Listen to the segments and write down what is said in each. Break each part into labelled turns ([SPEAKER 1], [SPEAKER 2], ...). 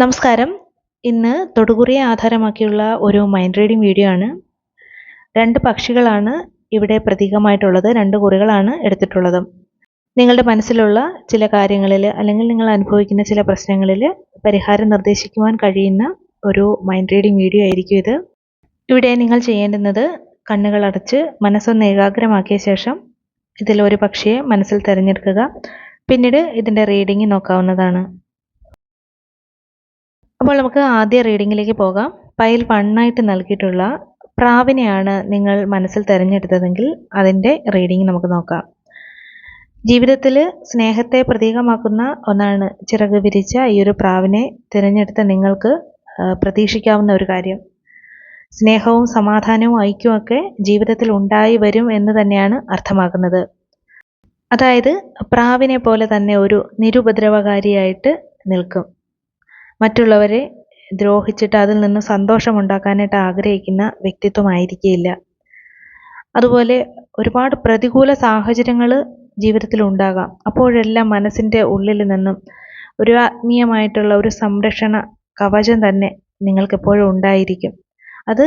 [SPEAKER 1] നമസ്കാരം. ഇന്ന് തൊടുകുറിയെ ആധാരമാക്കിയുള്ള ഒരു മൈൻഡ് റീഡിംഗ് വീഡിയോ ആണ്. രണ്ട് പക്ഷികളാണ് ഇവിടെ പ്രതീകമായിട്ടുള്ളത്. രണ്ട് കുറികളാണ് എടുത്തിട്ടുള്ളത്. നിങ്ങളുടെ മനസ്സിലുള്ള ചില കാര്യങ്ങളിൽ അല്ലെങ്കിൽ നിങ്ങൾ അനുഭവിക്കുന്ന ചില പ്രശ്നങ്ങളിൽ പരിഹാരം നിർദ്ദേശിക്കുവാൻ കഴിയുന്ന ഒരു മൈൻഡ് റീഡിംഗ് വീഡിയോ ആയിരിക്കും ഇത്. ഇവിടെ നിങ്ങൾ ചെയ്യേണ്ടുന്നത് കണ്ണുകൾ അടച്ച് മനസ്സൊന്ന് ഏകാഗ്രമാക്കിയ ശേഷം ഇതിൽ ഒരു പക്ഷിയെ മനസ്സിൽ തിരഞ്ഞെടുക്കുക. പിന്നീട് ഇതിന്റെ റീഡിംഗ് നോക്കാവുന്നതാണ്. അപ്പോൾ നമുക്ക് ആദ്യ റീഡിങ്ങിലേക്ക് പോകാം. പൈൽ വണ്ണായിട്ട് നൽകിയിട്ടുള്ള പ്രാവിനെയാണ് നിങ്ങൾ മനസ്സിൽ തിരഞ്ഞെടുത്തതെങ്കിൽ അതിന്റെ റീഡിംഗ് നമുക്ക് നോക്കാം. ജീവിതത്തിൽ സ്നേഹത്തെ പ്രതീകമാക്കുന്ന ഒന്നാണ് ചിറക് വിരിച്ച ഈ ഒരു പ്രാവിനെ തിരഞ്ഞെടുത്ത നിങ്ങൾക്ക് പ്രതീക്ഷിക്കാവുന്ന ഒരു കാര്യം. സ്നേഹവും സമാധാനവും ഐക്യവും ഒക്കെ ജീവിതത്തിൽ ഉണ്ടായി വരും എന്ന് തന്നെയാണ് അർത്ഥമാക്കുന്നത്. അതായത് പ്രാവിനെ പോലെ തന്നെ ഒരു നിരുപദ്രവകാരിയായിട്ട് നിൽക്കും. മറ്റുള്ളവരെ ദ്രോഹിച്ചിട്ട് അതിൽ നിന്ന് സന്തോഷമുണ്ടാക്കാനായിട്ട് ആഗ്രഹിക്കുന്ന വ്യക്തിത്വമായിരിക്കില്ല അതുപോലെ ഒരുപാട് പ്രതികൂല സാഹചര്യങ്ങൾ ജീവിതത്തിൽ ഉണ്ടാകാം അപ്പോഴെല്ലാം മനസ്സിന്റെ ഉള്ളിൽ നിന്നും ഒരു ആത്മീയമായിട്ടുള്ള ഒരു സംരക്ഷണ കവചം തന്നെ നിങ്ങൾക്കെപ്പോഴും ഉണ്ടായിരിക്കും. അത്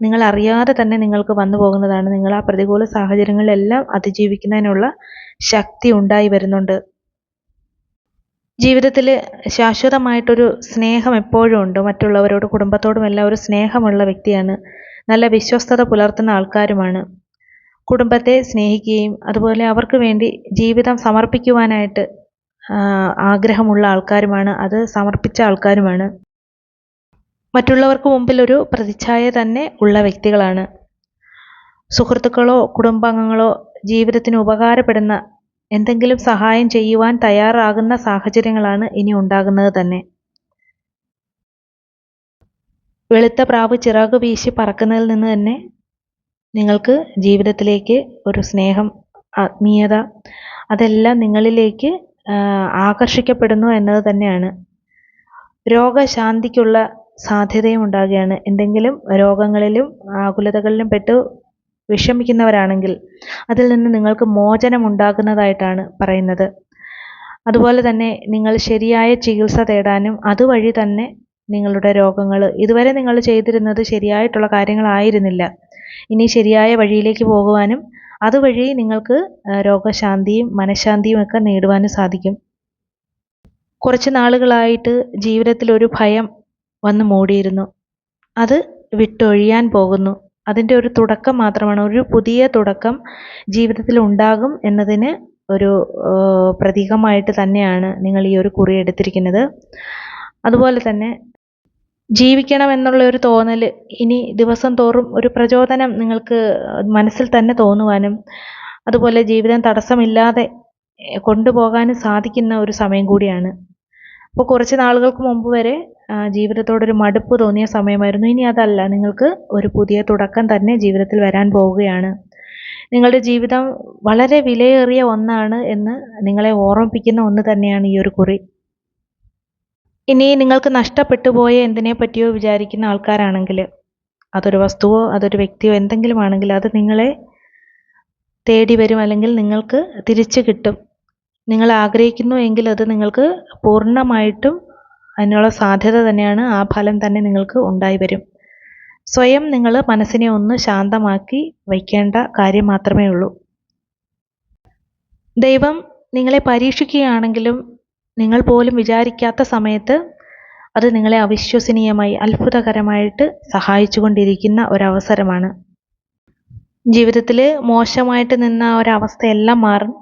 [SPEAKER 1] നിങ്ങൾ അറിയാതെ തന്നെ നിങ്ങൾക്ക് വന്നു പോകുന്നതാണ്. നിങ്ങൾ ആ പ്രതികൂല സാഹചര്യങ്ങളിലെല്ലാം അതിജീവിക്കുന്നതിനുള്ള ശക്തി ഉണ്ടായി വരുന്നുണ്ട്. ജീവിതത്തിൽ ശാശ്വതമായിട്ടൊരു സ്നേഹം എപ്പോഴും ഉണ്ട്. മറ്റുള്ളവരോട് കുടുംബത്തോടും എല്ലാം ഒരു സ്നേഹമുള്ള വ്യക്തിയാണ്. നല്ല വിശ്വസ്തത പുലർത്തുന്ന ആൾക്കാരുമാണ്. കുടുംബത്തെ സ്നേഹിക്കുകയും അതുപോലെ അവർക്ക് വേണ്ടി ജീവിതം സമർപ്പിക്കുവാനായിട്ട് ആഗ്രഹമുള്ള ആൾക്കാരുമാണ്. അത് സമർപ്പിച്ച ആൾക്കാരുമാണ്. മറ്റുള്ളവർക്ക് മുമ്പിൽ ഒരു പ്രതിച്ഛായ തന്നെ ഉള്ള വ്യക്തികളാണ്. സുഹൃത്തുക്കളോ കുടുംബാംഗങ്ങളോ ജീവിതത്തിന് ഉപകാരപ്പെടുന്ന എന്തെങ്കിലും സഹായം ചെയ്യുവാൻ തയ്യാറാകുന്ന സാഹചര്യങ്ങളാണ് ഇനി ഉണ്ടാകുന്നത് തന്നെ. വെളുത്ത പ്രാവ് ചിറക് വീശി പറക്കുന്നതിൽ നിന്ന് തന്നെ നിങ്ങൾക്ക് ജീവിതത്തിലേക്ക് ഒരു സ്നേഹം ആത്മീയത അതെല്ലാം നിങ്ങളിലേക്ക് ആകർഷിക്കപ്പെടുന്നു എന്നത് തന്നെയാണ്. രോഗശാന്തിക്കുള്ള സാധ്യതയും ഉണ്ടാകുകയാണ്. എന്തെങ്കിലും രോഗങ്ങളിലും ആകുലതകളിലും പെട്ട് വിഷമിക്കുന്നവരാണെങ്കിൽ അതിൽ നിന്ന് നിങ്ങൾക്ക് മോചനം ഉണ്ടാകുന്നതായിട്ടാണ് പറയുന്നത്. അതുപോലെ തന്നെ നിങ്ങൾ ശരിയായ ചികിത്സ തേടാനും അതുവഴി തന്നെ നിങ്ങളുടെ രോഗങ്ങൾ ഇതുവരെ നിങ്ങൾ ചെയ്തിരുന്നത് ശരിയായിട്ടുള്ള കാര്യങ്ങളായിരുന്നില്ല. ഇനി ശരിയായ വഴിയിലേക്ക് പോകുവാനും അതുവഴി നിങ്ങൾക്ക് രോഗശാന്തിയും മനഃശാന്തിയും ഒക്കെ നേടുവാനും സാധിക്കും. കുറച്ച് നാളുകളായിട്ട് ജീവിതത്തിൽ ഒരു ഭയം വന്ന് മൂടിയിരുന്നു. അത് വിട്ടൊഴിയാൻ പോകുന്നു. അതിന്റെ ഒരു തുടക്കം മാത്രമാണ്. ഒരു പുതിയ തുടക്കം ജീവിതത്തിൽ ഉണ്ടാകും എന്നതിന് ഒരു പ്രതീകമായിട്ട് തന്നെയാണ് നിങ്ങൾ ഈ ഒരു കുറി എടുത്തിരിക്കുന്നത്. അതുപോലെ തന്നെ ജീവിക്കണം എന്നുള്ള ഒരു തോന്നൽ ഇനി ദിവസം തോറും ഒരു പ്രചോദനം നിങ്ങൾക്ക് മനസ്സിൽ തന്നെ തോന്നുവാനും അതുപോലെ ജീവിതം തടസ്സമില്ലാതെ കൊണ്ടുപോകാനും സാധിക്കുന്ന ഒരു സമയം കൂടിയാണ്. അപ്പോൾ കുറച്ച് നാളുകൾക്ക് മുമ്പ് വരെ ജീവിതത്തോടൊരു മടുപ്പ് തോന്നിയ സമയമായിരുന്നു. ഇനി അതല്ല. നിങ്ങൾക്ക് ഒരു പുതിയ തുടക്കം തന്നെ ജീവിതത്തിൽ വരാൻ പോവുകയാണ്. നിങ്ങളുടെ ജീവിതം വളരെ വിലയേറിയ ഒന്നാണ് എന്ന് നിങ്ങളെ ഓർമ്മിപ്പിക്കുന്ന ഒന്ന് തന്നെയാണ് ഈ ഒരു കുറി. ഇനി നിങ്ങൾക്ക് നഷ്ടപ്പെട്ടു പോയ എന്തിനെ പറ്റിയോ വിചാരിക്കുന്ന ആൾക്കാരാണെങ്കിൽ അതൊരു വസ്തുവോ അതൊരു വ്യക്തിയോ എന്തെങ്കിലും ആണെങ്കിൽ അത് നിങ്ങളെ തേടി വരും. അല്ലെങ്കിൽ നിങ്ങൾക്ക് തിരിച്ചു കിട്ടും. നിങ്ങൾ ആഗ്രഹിക്കുന്നു എങ്കിൽ അത് നിങ്ങൾക്ക് പൂർണമായിട്ടും അതിനുള്ള സാധ്യത തന്നെയാണ് ആ ഫലം തന്നെ നിങ്ങൾക്ക് ഉണ്ടായി വരും. സ്വയം നിങ്ങൾ മനസ്സിനെ ഒന്ന് ശാന്തമാക്കി വയ്ക്കേണ്ട കാര്യം മാത്രമേ ഉള്ളൂ. ദൈവം നിങ്ങളെ പരീക്ഷിക്കുകയാണെങ്കിലും നിങ്ങൾ പോലും വിചാരിക്കാത്ത സമയത്ത് അത് നിങ്ങളെ അവിശ്വസനീയമായി അത്ഭുതകരമായിട്ട് സഹായിച്ചുകൊണ്ടിരിക്കുന്ന ഒരവസരമാണ്. ജീവിതത്തിൽ മോശമായിട്ട് നിന്ന ഒരവസ്ഥയെല്ലാം മാറും.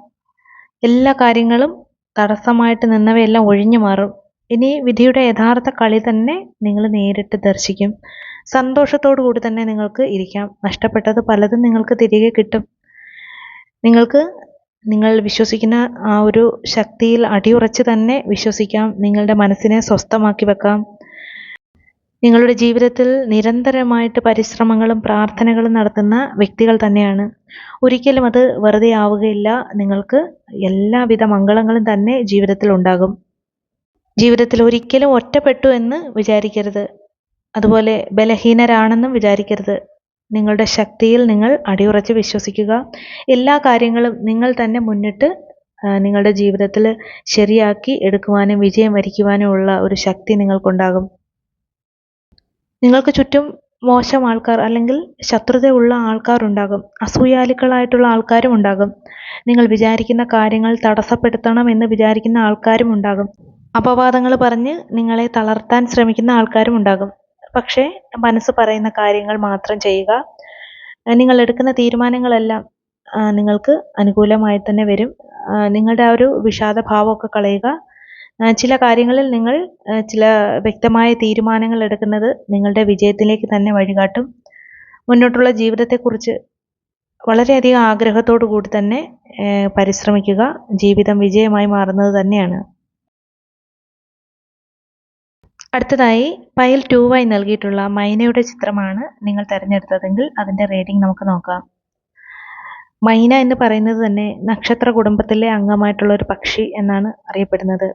[SPEAKER 1] എല്ലാ കാര്യങ്ങളും തടസ്സമായിട്ട് നിന്നവയെല്ലാം ഒഴിഞ്ഞു മാറും. ഇനി വിധിയുടെ യഥാർത്ഥ കളി തന്നെ നിങ്ങൾ നേരിട്ട് ദർശിക്കും. സന്തോഷത്തോടു കൂടി തന്നെ നിങ്ങൾക്ക് ഇരിക്കാം. നഷ്ടപ്പെട്ടത് പലതും നിങ്ങൾക്ക് തിരികെ കിട്ടും. നിങ്ങൾക്ക് നിങ്ങൾ വിശ്വസിക്കുന്ന ആ ഒരു ശക്തിയിൽ അടിയുറച്ച് തന്നെ വിശ്വസിക്കാം. നിങ്ങളുടെ മനസ്സിനെ സ്വസ്ഥമാക്കി വെക്കാം. നിങ്ങളുടെ ജീവിതത്തിൽ നിരന്തരമായിട്ട് പരിശ്രമങ്ങളും പ്രാർത്ഥനകളും നടത്തുന്ന വ്യക്തികൾ തന്നെയാണ്. ഒരിക്കലും അത് വെറുതെ ആവുകയില്ല. നിങ്ങൾക്ക് എല്ലാവിധ മംഗളങ്ങളും തന്നെ ജീവിതത്തിൽ ഉണ്ടാകും. ജീവിതത്തിൽ ഒരിക്കലും ഒറ്റപ്പെട്ടു എന്ന് വിചാരിക്കരുത്. അതുപോലെ ബലഹീനരാണെന്നും വിചാരിക്കരുത്. നിങ്ങളുടെ ശക്തിയിൽ നിങ്ങൾ അടിയുറച്ച് വിശ്വസിക്കുക. എല്ലാ കാര്യങ്ങളും നിങ്ങൾ തന്നെ മുന്നിട്ട് നിങ്ങളുടെ ജീവിതത്തിൽ ശരിയാക്കി എടുക്കുവാനും വിജയം വരിക്കുവാനും ഉള്ള ഒരു ശക്തി നിങ്ങൾക്കുണ്ടാകും. നിങ്ങൾക്ക് ചുറ്റും മോശം ആൾക്കാർ അല്ലെങ്കിൽ ശത്രുതയുള്ള ആൾക്കാരുണ്ടാകും അസൂയാലുക്കളായിട്ടുള്ള ആൾക്കാരും ഉണ്ടാകും. നിങ്ങൾ വിചാരിക്കുന്ന കാര്യങ്ങൾ തടസ്സപ്പെടുത്തണം എന്ന് വിചാരിക്കുന്ന ആൾക്കാരും ഉണ്ടാകും. അപവാദങ്ങൾ പറഞ്ഞ് നിങ്ങളെ തളർത്താൻ ശ്രമിക്കുന്ന ആൾക്കാരും ഉണ്ടാകും. പക്ഷേ മനസ്സ് പറയുന്ന കാര്യങ്ങൾ മാത്രം ചെയ്യുക നിങ്ങൾ എടുക്കുന്ന തീരുമാനങ്ങളെല്ലാം നിങ്ങൾക്ക് അനുകൂലമായി തന്നെ വരും. നിങ്ങളുടെ ആ ഒരു വിഷാദഭാവമൊക്കെ കളയുക. ചില കാര്യങ്ങളിൽ നിങ്ങൾ ചില വ്യക്തമായ തീരുമാനങ്ങൾ എടുക്കുന്നത് നിങ്ങളുടെ വിജയത്തിലേക്ക് തന്നെ വഴികാട്ടും. മുന്നോട്ടുള്ള ജീവിതത്തെക്കുറിച്ച് വളരെയധികം ആഗ്രഹത്തോടു കൂടി തന്നെ പരിശ്രമിക്കുക. ജീവിതം വിജയമായി മാറുന്നത് തന്നെയാണ്. അടുത്തതായി പൈൽ ടൂവായി നൽകിയിട്ടുള്ള മൈനയുടെ ചിത്രമാണ് നിങ്ങൾ തിരഞ്ഞെടുത്തതെങ്കിൽ അതിന്റെ റേറ്റിംഗ് നമുക്ക് നോക്കാം. മൈന എന്ന് പറയുന്നത് തന്നെ നക്ഷത്ര കുടുംബത്തിലെ അംഗമായിട്ടുള്ള ഒരു പക്ഷി എന്നാണ് അറിയപ്പെടുന്നത്.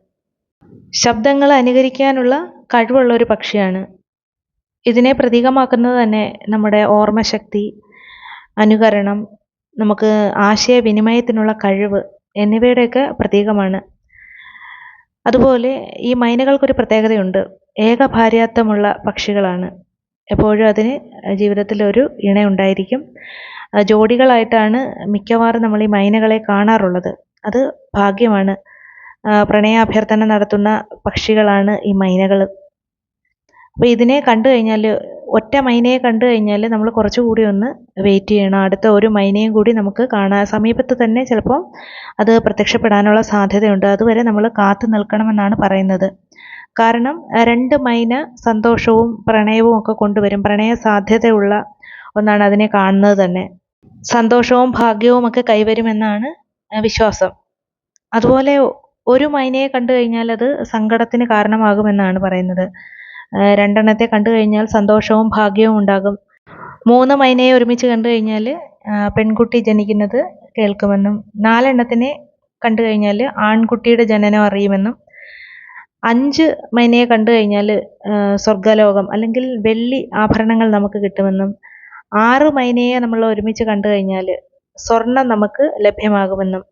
[SPEAKER 1] ശബ്ദങ്ങൾ അനുകരിക്കാനുള്ള കഴിവുള്ള ഒരു പക്ഷിയാണ്. ഇതിനെ പ്രതീകമാക്കുന്നത് തന്നെ നമ്മുടെ ഓർമ്മശക്തി അനുകരണം നമുക്ക് ആശയവിനിമയത്തിനുള്ള കഴിവ് എന്നിവയുടെയൊക്കെ പ്രതീകമാണ്. അതുപോലെ ഈ മൈനകൾക്കൊരു പ്രത്യേകതയുണ്ട്. ഏകഭാര്യാത്വമുള്ള പക്ഷികളാണ്. എപ്പോഴും അതിന് ജീവിതത്തിൽ ഒരു ഇണയുണ്ടായിരിക്കും ജോഡികളായിട്ടാണ് മിക്കവാറും നമ്മൾ ഈ മൈനകളെ കാണാറുള്ളത്. അത് ഭാഗ്യമാണ്. പ്രണയാഭ്യർത്ഥന നടത്തുന്ന പക്ഷികളാണ് ഈ മൈനകൾ അപ്പോൾ ഇതിനെ കണ്ടു കഴിഞ്ഞാൽ ഒറ്റ മൈനയെ കണ്ടു കഴിഞ്ഞാൽ നമ്മൾ കുറച്ചുകൂടി ഒന്ന് വെയിറ്റ് ചെയ്യണം. അടുത്ത ഒരു മൈനയും കൂടി നമുക്ക് കാണാൻ സമീപത്ത് തന്നെ ചിലപ്പോൾ അത് പ്രത്യക്ഷപ്പെടാനുള്ള സാധ്യതയുണ്ട്. അതുവരെ നമ്മൾ കാത്തു നിൽക്കണമെന്നാണ് പറയുന്നത്. കാരണം രണ്ട് മൈന സന്തോഷവും പ്രണയവും ഒക്കെ കൊണ്ടുവരും. പ്രണയ സാധ്യതയുള്ള ഒന്നാണ് അതിനെ കാണുന്നത് തന്നെ. സന്തോഷവും ഭാഗ്യവും ഒക്കെ കൈവരുമെന്നാണ് വിശ്വാസം. അതുപോലെ ഒരു മൈനയെ കണ്ടു കഴിഞ്ഞാൽ അത് സങ്കടത്തിന് കാരണമാകുമെന്നാണ് പറയുന്നത്. രണ്ടെണ്ണത്തെ കണ്ടു കഴിഞ്ഞാൽ സന്തോഷവും ഭാഗ്യവും ഉണ്ടാകും. മൂന്ന് മൈനയെ ഒരുമിച്ച് കണ്ടു കഴിഞ്ഞാൽ പെൺകുട്ടി ജനിക്കുന്നത് കേൾക്കുമെന്നും നാലെണ്ണത്തിനെ കണ്ടു കഴിഞ്ഞാൽ ആൺകുട്ടിയുടെ ജനനം അറിയുമെന്നും അഞ്ച് മൈനയെ കണ്ടു കഴിഞ്ഞാൽ സ്വർഗലോകം അല്ലെങ്കിൽ വെള്ളി ആഭരണങ്ങൾ നമുക്ക് കിട്ടുമെന്നും ആറ് മൈനയെ നമ്മൾ ഒരുമിച്ച് കണ്ടു കഴിഞ്ഞാൽ സ്വർണം നമുക്ക് ലഭ്യമാകുമെന്നും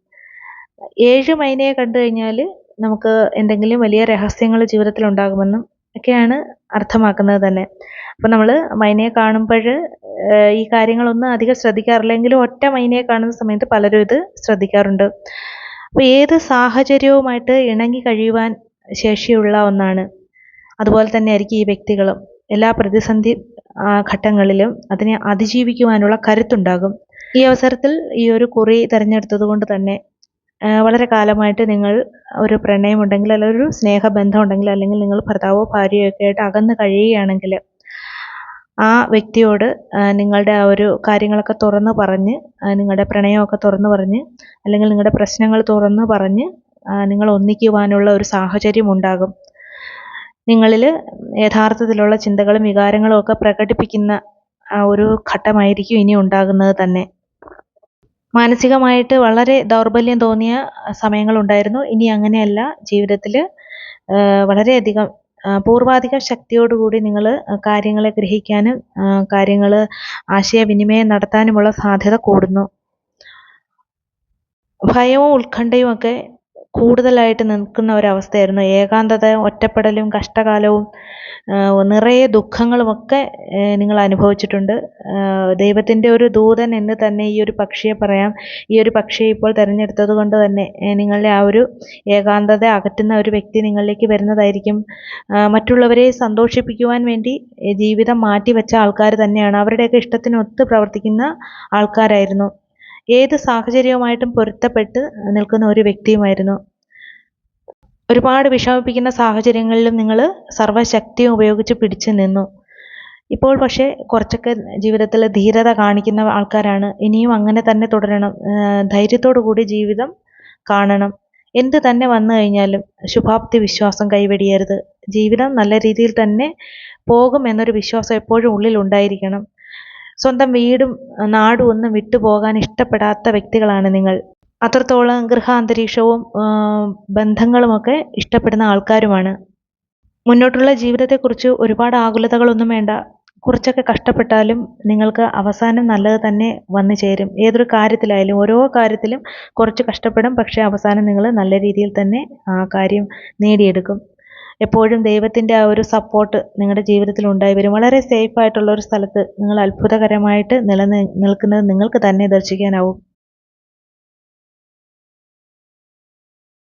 [SPEAKER 1] ഏഴ് മൈനയെ കണ്ടു കഴിഞ്ഞാൽ നമുക്ക് എന്തെങ്കിലും വലിയ രഹസ്യങ്ങൾ ജീവിതത്തിൽ ഉണ്ടാകുമെന്നും ഒക്കെയാണ് അർത്ഥമാക്കുന്നത് തന്നെ. അപ്പോൾ നമ്മൾ മൈനയെ കാണുമ്പോൾ ഈ കാര്യങ്ങളൊന്നും അധികം ശ്രദ്ധിക്കാറില്ലെങ്കിലും ഒറ്റ മൈനയെ കാണുന്ന സമയത്ത് പലരും ഇത് ശ്രദ്ധിക്കാറുണ്ട്. അപ്പോൾ ഏത് സാഹചര്യവുമായിട്ട് ഇണങ്ങി കഴിയുവാൻ ശേഷിയുള്ള ഒന്നാണ്. അതുപോലെ തന്നെ ആയിരിക്കും ഈ വ്യക്തികളും. എല്ലാ പ്രതിസന്ധി ഘട്ടങ്ങളിലും അതിനെ അതിജീവിക്കുവാനുള്ള കരുത്തുണ്ടാകും. ഈ അവസരത്തിൽ ഈ ഒരു കുറി തിരഞ്ഞെടുത്തത് കൊണ്ട് തന്നെ വളരെ കാലമായിട്ട് നിങ്ങൾ ഒരു പ്രണയമുണ്ടെങ്കിൽ അല്ലെങ്കിൽ ഒരു സ്നേഹബന്ധം ഉണ്ടെങ്കിൽ അല്ലെങ്കിൽ നിങ്ങൾ ഭർത്താവോ ഭാര്യയോ ഒക്കെ ആയിട്ട് അകന്ന് കഴിയുകയാണെങ്കിൽ ആ വ്യക്തിയോട് നിങ്ങളുടെ ആ ഒരു കാര്യങ്ങളൊക്കെ തുറന്ന് പറഞ്ഞ് നിങ്ങളുടെ പ്രണയമൊക്കെ തുറന്ന് പറഞ്ഞ് അല്ലെങ്കിൽ നിങ്ങളുടെ പ്രശ്നങ്ങൾ തുറന്ന് പറഞ്ഞ് നിങ്ങൾ ഒന്നിക്കുവാനുള്ള ഒരു സാഹചര്യം ഉണ്ടാകും. നിങ്ങളിൽ യഥാർത്ഥത്തിലുള്ള ചിന്തകളും വികാരങ്ങളും ഒക്കെ പ്രകടിപ്പിക്കുന്ന ആ ഒരു ഘട്ടമായിരിക്കും ഇനി ഉണ്ടാകുന്നത് തന്നെ. മാനസികമായിട്ട് വളരെ ദൗർബല്യം തോന്നിയ സമയങ്ങളുണ്ടായിരുന്നു. ഇനി അങ്ങനെയല്ല. ജീവിതത്തിൽ വളരെയധികം പൂർവാധിക ശക്തിയോടുകൂടി നിങ്ങൾ കാര്യങ്ങളെ ഗ്രഹിക്കാനും കാര്യങ്ങൾ ആശയവിനിമയം നടത്താനുമുള്ള സാധ്യത കൂടുന്നു. ഭയവും ഉത്കണ്ഠയും ഒക്കെ കൂടുതലായിട്ട് നിൽക്കുന്ന ഒരവസ്ഥയായിരുന്നു. ഏകാന്തത ഒറ്റപ്പെടലും കഷ്ടകാലവും നിറയെ ദുഃഖങ്ങളുമൊക്കെ നിങ്ങൾ അനുഭവിച്ചിട്ടുണ്ട്. ദൈവത്തിന്റെ ഒരു ദൂതൻ എന്ന് തന്നെ ഈ ഒരു പക്ഷിയെ പറയാം. ഈ ഒരു പക്ഷിയെ ഇപ്പോൾ തിരഞ്ഞെടുത്തത് കൊണ്ട് തന്നെ നിങ്ങളുടെ ആ ഒരു ഏകാന്തത അകറ്റുന്ന ഒരു വ്യക്തി നിങ്ങളിലേക്ക് വരുന്നതായിരിക്കും. മറ്റുള്ളവരെ സന്തോഷിപ്പിക്കുവാൻ വേണ്ടി ജീവിതം മാറ്റിവെച്ച ആൾക്കാർ തന്നെയാണ്. അവരുടെയൊക്കെ ഇഷ്ടത്തിനൊത്ത് പ്രവർത്തിക്കുന്ന ആൾക്കാരായിരുന്നു. ഏത് സാഹചര്യവുമായിട്ടും പൊരുത്തപ്പെട്ട് നിൽക്കുന്ന ഒരു വ്യക്തിയുമായിരുന്നു. ഒരുപാട് വിഷമിപ്പിക്കുന്ന സാഹചര്യങ്ങളിലും നിങ്ങൾ സർവശക്തിയും ഉപയോഗിച്ച് പിടിച്ചു നിന്നു. ഇപ്പോൾ പക്ഷേ കുറച്ചൊക്കെ ജീവിതത്തിൽ ധീരത കാണിക്കുന്ന ആൾക്കാരാണ്. ഇനിയും അങ്ങനെ തന്നെ തുടരണം. ധൈര്യത്തോടു കൂടി ജീവിതം കാണണം. എന്ത് തന്നെ വന്നു കഴിഞ്ഞാലും ശുഭാപ്തി വിശ്വാസം കൈവെടിയരുത്. ജീവിതം നല്ല രീതിയിൽ തന്നെ പോകും എന്നൊരു വിശ്വാസം എപ്പോഴും ഉള്ളിൽ ഉണ്ടായിരിക്കണം. സ്വന്തം വീടും നാടും ഒന്നും വിട്ടുപോകാൻ ഇഷ്ടപ്പെടാത്ത വ്യക്തികളാണ് നിങ്ങൾ. അത്രത്തോളം ഗൃഹാന്തരീക്ഷവും ബന്ധങ്ങളുമൊക്കെ ഇഷ്ടപ്പെടുന്ന ആൾക്കാരുമാണ്. മുന്നോട്ടുള്ള ജീവിതത്തെക്കുറിച്ച് ഒരുപാട് ആകുലതകളൊന്നും വേണ്ട. കുറച്ചൊക്കെ കഷ്ടപ്പെട്ടാലും നിങ്ങൾക്ക് അവസാനം നല്ലത് തന്നെ വന്നു ചേരും. ഏതൊരു കാര്യത്തിലായാലും ഓരോ കാര്യത്തിലും കുറച്ച് കഷ്ടപ്പെടും പക്ഷേ അവസാനം നിങ്ങൾ നല്ല രീതിയിൽ തന്നെ ആ കാര്യം നേടിയെടുക്കും. എപ്പോഴും ദൈവത്തിന്റെ ആ ഒരു സപ്പോർട്ട് നിങ്ങളുടെ ജീവിതത്തിൽ ഉണ്ടായി വരും. വളരെ സേഫ് ആയിട്ടുള്ള ഒരു സ്ഥലത്ത് നിങ്ങൾ അത്ഭുതകരമായിട്ട് നിലനിൽക്കുന്നത് നിങ്ങൾക്ക് തന്നെ ദർശിക്കാനാവും.